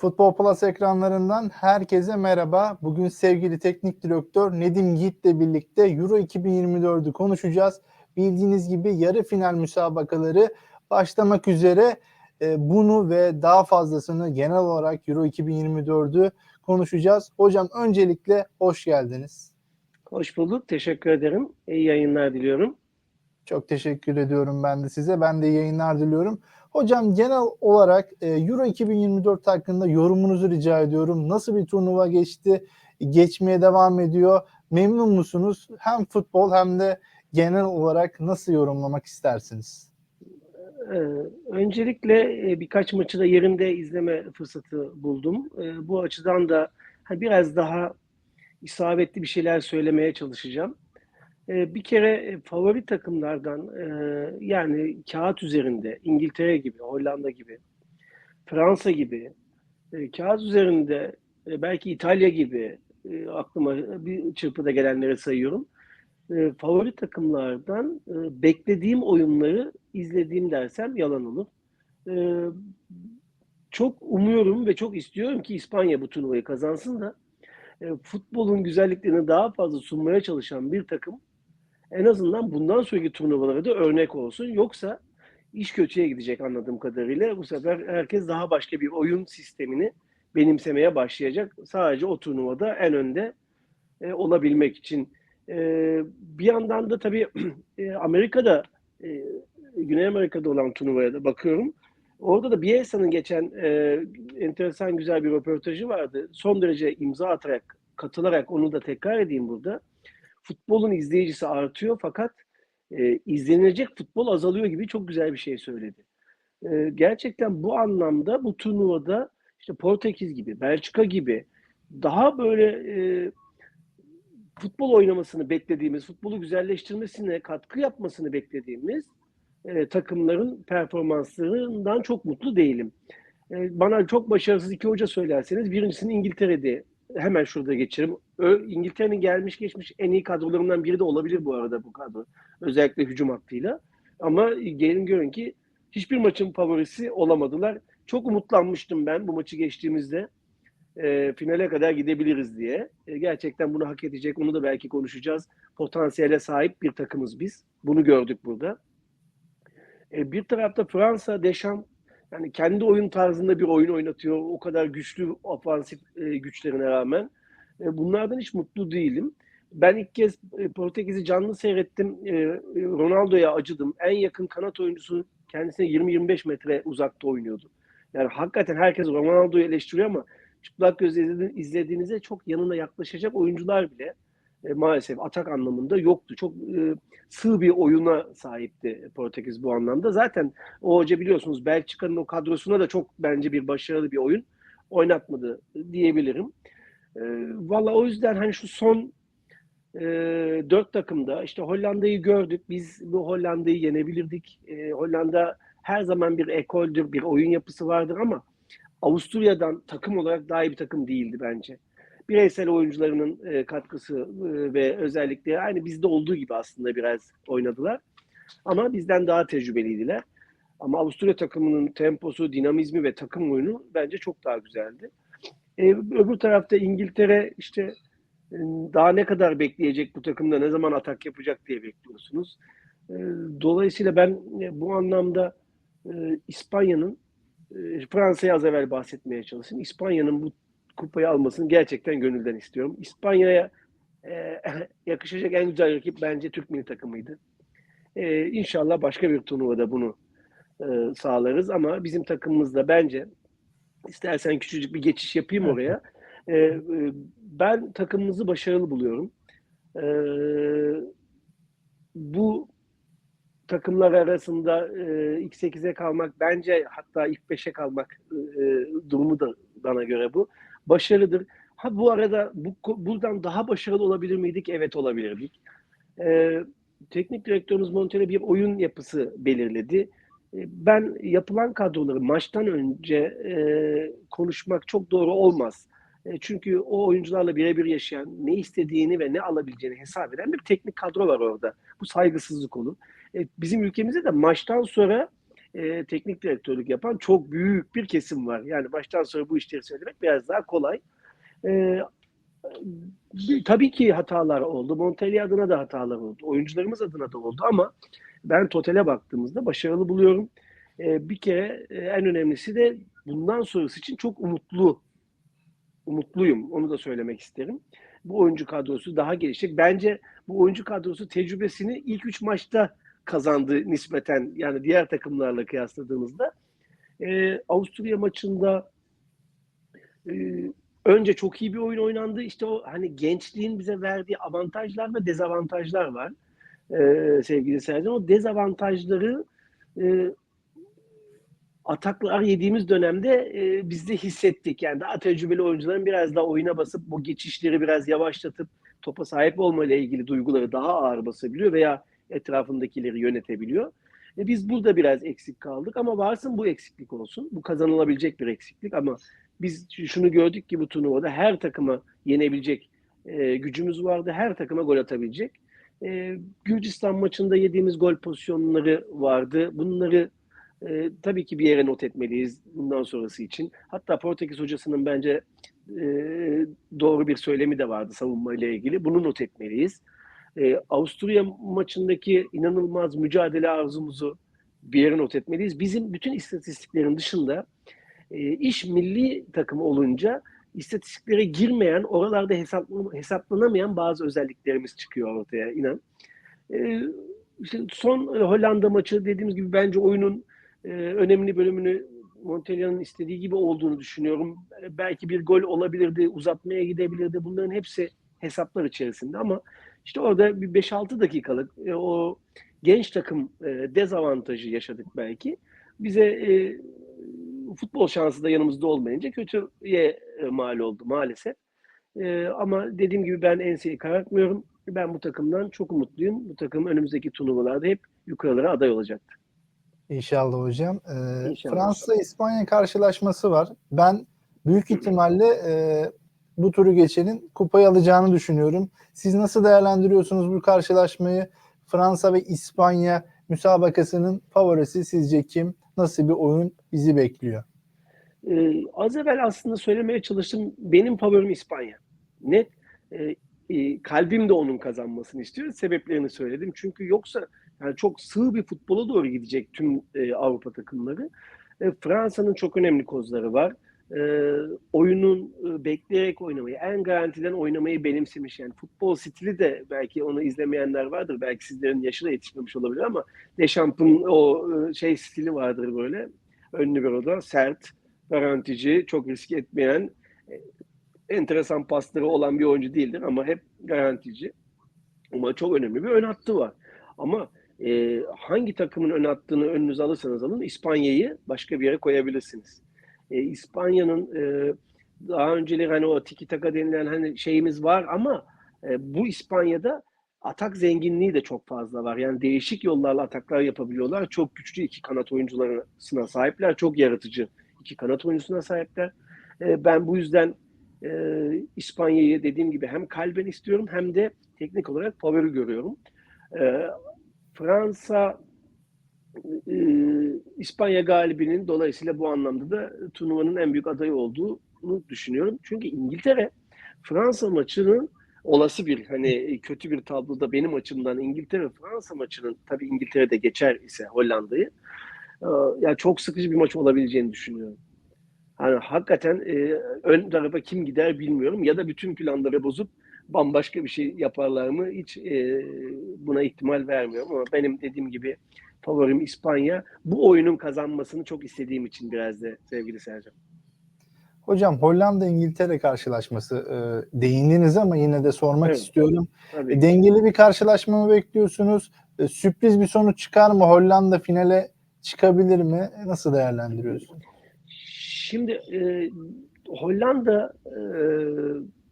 Futbol Plus ekranlarından herkese merhaba. Bugün sevgili teknik direktör Nedim Yiğit'le birlikte Euro 2024'ü konuşacağız. Bildiğiniz gibi yarı final müsabakaları başlamak üzere. Ee, bunu ve daha fazlasını genel olarak Euro 2024'ü konuşacağız. Hocam öncelikle hoş geldiniz. Hoş bulduk. Teşekkür ederim. İyi yayınlar diliyorum. Çok teşekkür ediyorum ben de size. Ben de yayınlar diliyorum. Hocam genel olarak e, Euro 2024 hakkında yorumunuzu rica ediyorum. Nasıl bir turnuva geçti? Geçmeye devam ediyor. Memnun musunuz? Hem futbol hem de genel olarak nasıl yorumlamak istersiniz? Ee, öncelikle e, birkaç maçı da yerinde izleme fırsatı buldum. Ee, bu açıdan da biraz daha isabetli bir şeyler söylemeye çalışacağım. Ee, bir kere e, favori takımlardan e, yani kağıt üzerinde İngiltere gibi, Hollanda gibi, Fransa gibi, e, kağıt üzerinde belki İtalya gibi aklıma bir çırpıda gelenleri sayıyorum. Favori takımlardan beklediğim oyunları izlediğim dersem yalan olur. Çok umuyorum ve çok istiyorum ki İspanya bu turnuvayı kazansın da futbolun güzelliklerini daha fazla sunmaya çalışan bir takım en azından bundan sonraki turnuvalara da örnek olsun. Yoksa iş kötüye gidecek anladığım kadarıyla. Bu sefer herkes daha başka bir oyun sistemini benimsemeye başlayacak. Sadece o turnuvada en önde e, olabilmek için. E, bir yandan da tabii e, Amerika'da, e, Güney Amerika'da olan turnuvaya da bakıyorum. Orada da Bielsa'nın geçen e, enteresan güzel bir röportajı vardı. Son derece imza atarak, katılarak onu da tekrar edeyim burada futbolun izleyicisi artıyor fakat e, izlenilecek futbol azalıyor gibi çok güzel bir şey söyledi. E, gerçekten bu anlamda bu turnuvada işte Portekiz gibi, Belçika gibi daha böyle e, futbol oynamasını beklediğimiz, futbolu güzelleştirmesine katkı yapmasını beklediğimiz e, takımların performanslarından çok mutlu değilim. E, bana çok başarısız iki hoca söylerseniz birincisini İngiltere'de hemen şurada geçerim. İngiltere'nin gelmiş geçmiş en iyi kadrolarından biri de olabilir bu arada bu kadro. Özellikle hücum hattıyla. Ama gelin görün ki hiçbir maçın favorisi olamadılar. Çok umutlanmıştım ben bu maçı geçtiğimizde. E, finale kadar gidebiliriz diye. E, gerçekten bunu hak edecek. Onu da belki konuşacağız. Potansiyele sahip bir takımız biz. Bunu gördük burada. E, bir tarafta Fransa, Deschamps yani kendi oyun tarzında bir oyun oynatıyor. O kadar güçlü ofansif e, güçlerine rağmen. E, bunlardan hiç mutlu değilim. Ben ilk kez e, Portekiz'i canlı seyrettim. E, Ronaldo'ya acıdım. En yakın kanat oyuncusu kendisine 20-25 metre uzakta oynuyordu. Yani hakikaten herkes Ronaldo'yu eleştiriyor ama çıplak gözle izlediğinizde çok yanına yaklaşacak oyuncular bile e, maalesef atak anlamında yoktu. Çok e, sığ bir oyuna sahipti Portekiz bu anlamda. Zaten o hoca biliyorsunuz Belçika'nın o kadrosuna da çok bence bir başarılı bir oyun oynatmadı diyebilirim. E, Valla o yüzden hani şu son e, dört takımda işte Hollanda'yı gördük. Biz bu Hollanda'yı yenebilirdik. E, Hollanda her zaman bir ekoldür, bir oyun yapısı vardır ama Avusturya'dan takım olarak daha iyi bir takım değildi bence bireysel oyuncularının e, katkısı e, ve özellikle aynı bizde olduğu gibi aslında biraz oynadılar. Ama bizden daha tecrübeliydiler. Ama Avusturya takımının temposu, dinamizmi ve takım oyunu bence çok daha güzeldi. E, öbür tarafta İngiltere işte e, daha ne kadar bekleyecek bu takımda, ne zaman atak yapacak diye bekliyorsunuz. E, dolayısıyla ben e, bu anlamda İspanya'nın Fransa'ya az evvel bahsetmeye çalıştım. İspanya'nın bu kupayı almasını gerçekten gönülden istiyorum. İspanya'ya e, yakışacak en güzel rakip bence Türk milli takımıydı. E, inşallah başka bir turnuvada bunu e, sağlarız ama bizim takımımızda bence istersen küçücük bir geçiş yapayım oraya. E, e, ben takımımızı başarılı buluyorum. E, bu takımlar arasında e, ilk 8'e kalmak bence hatta ilk 5'e kalmak e, durumu da bana göre bu başarılıdır. Ha bu arada bu, buradan daha başarılı olabilir miydik? Evet olabilirdik. Ee, teknik direktörümüz Montero bir oyun yapısı belirledi. Ben yapılan kadroları maçtan önce e, konuşmak çok doğru olmaz. E, çünkü o oyuncularla birebir yaşayan, ne istediğini ve ne alabileceğini hesap eden bir teknik kadro var orada. Bu saygısızlık olur. E, bizim ülkemizde de maçtan sonra e, teknik direktörlük yapan çok büyük bir kesim var. Yani baştan sonra bu işleri söylemek biraz daha kolay. E, tabii ki hatalar oldu. Montpellier adına da hatalar oldu. Oyuncularımız adına da oldu ama ben totale baktığımızda başarılı buluyorum. E, bir kere e, en önemlisi de bundan sonrası için çok umutlu umutluyum. Onu da söylemek isterim. Bu oyuncu kadrosu daha gelişecek. Bence bu oyuncu kadrosu tecrübesini ilk üç maçta kazandı nispeten yani diğer takımlarla kıyasladığımızda. Ee, Avusturya maçında e, önce çok iyi bir oyun oynandı. İşte o hani gençliğin bize verdiği avantajlar ve dezavantajlar var. Ee, sevgili Sercan. O dezavantajları e, ataklar yediğimiz dönemde e, biz de hissettik. Yani daha tecrübeli oyuncuların biraz daha oyuna basıp bu geçişleri biraz yavaşlatıp topa sahip olma ile ilgili duyguları daha ağır basabiliyor veya etrafındakileri yönetebiliyor. E biz burada biraz eksik kaldık ama varsın bu eksiklik olsun. Bu kazanılabilecek bir eksiklik ama biz şunu gördük ki bu turnuvada her takıma yenebilecek e, gücümüz vardı. Her takıma gol atabilecek. E, Gürcistan maçında yediğimiz gol pozisyonları vardı. Bunları e, tabii ki bir yere not etmeliyiz bundan sonrası için. Hatta Portekiz hocasının bence e, doğru bir söylemi de vardı savunma ile ilgili. Bunu not etmeliyiz. E, Avusturya maçındaki inanılmaz mücadele arzumuzu bir yere not etmeliyiz. Bizim bütün istatistiklerin dışında e, iş milli takımı olunca istatistiklere girmeyen, oralarda hesaplanamayan bazı özelliklerimiz çıkıyor ortaya inan. E, işte son Hollanda maçı dediğimiz gibi bence oyunun e, önemli bölümünü Montella'nın istediği gibi olduğunu düşünüyorum. Belki bir gol olabilirdi, uzatmaya gidebilirdi. Bunların hepsi hesaplar içerisinde ama işte orada bir 5-6 dakikalık e, o genç takım e, dezavantajı yaşadık belki. Bize e, futbol şansı da yanımızda olmayınca kötüye e, mal oldu maalesef. E, ama dediğim gibi ben enseyi karartmıyorum. Ben bu takımdan çok umutluyum. Bu takım önümüzdeki turnuvalarda hep yukarılara aday olacaktır. İnşallah hocam. Ee, Fransa-İspanya karşılaşması var. Ben büyük ihtimalle e, bu turu geçenin kupayı alacağını düşünüyorum. Siz nasıl değerlendiriyorsunuz bu karşılaşmayı? Fransa ve İspanya müsabakasının favorisi sizce kim? Nasıl bir oyun bizi bekliyor? Ee, az evvel aslında söylemeye çalıştım. Benim favorim İspanya. Net. E, e, kalbim de onun kazanmasını istiyor. Sebeplerini söyledim. Çünkü yoksa yani çok sığ bir futbola doğru gidecek tüm e, Avrupa takımları. E, Fransa'nın çok önemli kozları var. E, oyunun e, bekleyerek oynamayı, en garantiden oynamayı benimsemiş. Yani futbol stili de belki onu izlemeyenler vardır. Belki sizlerin yaşı da yetişmemiş olabilir ama Deschamps'ın o e, şey stili vardır böyle. Önlü bir oda, sert, garantici, çok risk etmeyen, e, enteresan pasları olan bir oyuncu değildir ama hep garantici. Ama çok önemli bir ön hattı var. Ama e, hangi takımın ön attığını önünüze alırsanız alın İspanya'yı başka bir yere koyabilirsiniz. E, İspanya'nın e, daha önceleri hani o tiki taka denilen hani şeyimiz var ama e, bu İspanya'da atak zenginliği de çok fazla var. Yani değişik yollarla ataklar yapabiliyorlar. Çok güçlü iki kanat oyuncularına sahipler. Çok yaratıcı iki kanat oyuncusuna sahipler. E, ben bu yüzden e, İspanya'yı dediğim gibi hem kalben istiyorum hem de teknik olarak favori görüyorum. E, Fransa e, İspanya galibinin dolayısıyla bu anlamda da turnuvanın en büyük adayı olduğunu düşünüyorum. Çünkü İngiltere Fransa maçının olası bir hani kötü bir tabloda benim açımdan İngiltere Fransa maçının tabii İngiltere'de geçer ise Hollanda'yı e, yani çok sıkıcı bir maç olabileceğini düşünüyorum. Hani hakikaten e, ön tarafa kim gider bilmiyorum ya da bütün planları bozup bambaşka bir şey yaparlar mı hiç e, buna ihtimal vermiyorum ama benim dediğim gibi favorim İspanya. Bu oyunun kazanmasını çok istediğim için biraz da sevgili Sercan. Hocam Hollanda İngiltere karşılaşması e, değindiniz ama yine de sormak evet. istiyorum. E, dengeli bir karşılaşma mı bekliyorsunuz? E, sürpriz bir sonuç çıkar mı? Hollanda finale çıkabilir mi? Nasıl değerlendiriyorsunuz? Şimdi e, Hollanda e,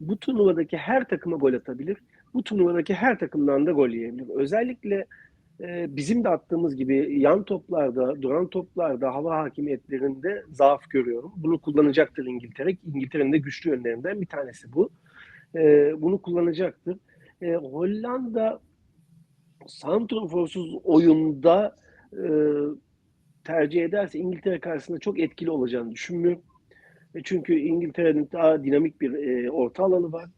bu turnuvadaki her takıma gol atabilir. Bu turnuvadaki her takımdan da gol yiyebilir. Özellikle e, bizim de attığımız gibi yan toplarda, duran toplarda, hava hakimiyetlerinde zaaf görüyorum. Bunu kullanacaktır İngiltere. İngiltere'nin de güçlü yönlerinden bir tanesi bu. Bunu kullanacaktır. Hollanda santroforsuz oyunda tercih ederse İngiltere karşısında çok etkili olacağını düşünmüyorum. E, Çünkü İngiltere'nin daha dinamik bir orta alanı var.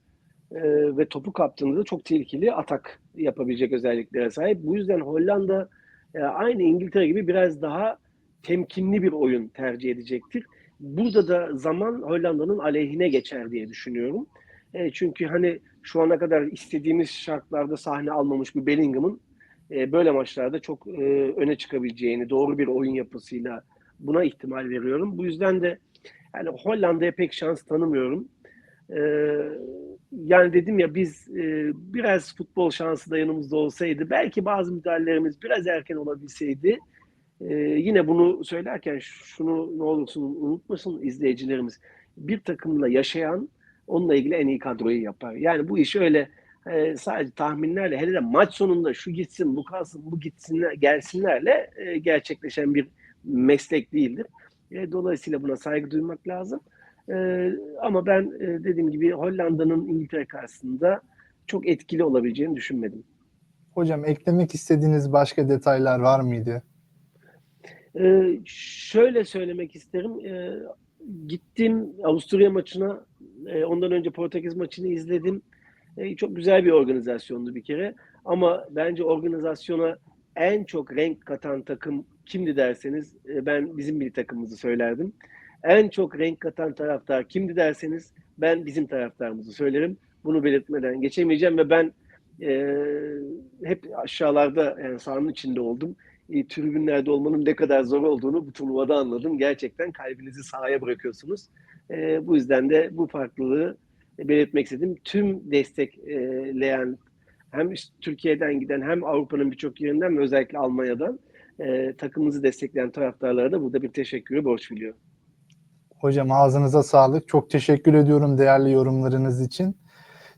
E, ve topu kaptığında da çok tehlikeli atak yapabilecek özelliklere sahip. Bu yüzden Hollanda e, aynı İngiltere gibi biraz daha temkinli bir oyun tercih edecektir. Burada da zaman Hollanda'nın aleyhine geçer diye düşünüyorum. E, çünkü hani şu ana kadar istediğimiz şartlarda sahne almamış bir Bellingham'ın e, böyle maçlarda çok öne çıkabileceğini, doğru bir oyun yapısıyla buna ihtimal veriyorum. Bu yüzden de yani Hollanda'ya pek şans tanımıyorum. E, yani dedim ya biz e, biraz futbol şansı da yanımızda olsaydı, belki bazı müdahalelerimiz biraz erken olabilseydi, e, yine bunu söylerken şunu ne olursun unutmasın izleyicilerimiz, bir takımla yaşayan onunla ilgili en iyi kadroyu yapar. Yani bu iş öyle e, sadece tahminlerle hele de maç sonunda şu gitsin, bu kalsın, bu gitsinler, gelsinlerle e, gerçekleşen bir meslek değildir. E, dolayısıyla buna saygı duymak lazım. E, ama ben e, dediğim gibi Hollanda'nın İngiltere karşısında çok etkili olabileceğini düşünmedim. Hocam eklemek istediğiniz başka detaylar var mıydı? E, şöyle söylemek isterim. E, gittim Avusturya maçına, e, ondan önce Portekiz maçını izledim. E, çok güzel bir organizasyondu bir kere. Ama bence organizasyona en çok renk katan takım kimdi derseniz e, ben bizim bir takımımızı söylerdim. En çok renk katan taraftar kimdi derseniz ben bizim taraftarımızı söylerim. Bunu belirtmeden geçemeyeceğim ve ben e, hep aşağılarda yani sahanın içinde oldum. E, tribünlerde olmanın ne kadar zor olduğunu bu turnuvada anladım. Gerçekten kalbinizi sahaya bırakıyorsunuz. E, bu yüzden de bu farklılığı belirtmek istedim. Tüm destekleyen hem Türkiye'den giden hem Avrupa'nın birçok yerinden ve özellikle Almanya'dan e, takımımızı destekleyen taraftarlara da burada bir teşekkürü borç biliyorum. Hocam ağzınıza sağlık. Çok teşekkür ediyorum değerli yorumlarınız için.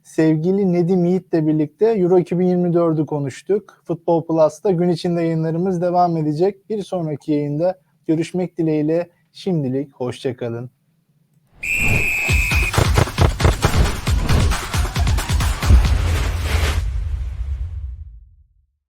Sevgili Nedim Yiğit'le birlikte Euro 2024'ü konuştuk. Futbol Plus'ta gün içinde yayınlarımız devam edecek. Bir sonraki yayında görüşmek dileğiyle şimdilik hoşçakalın.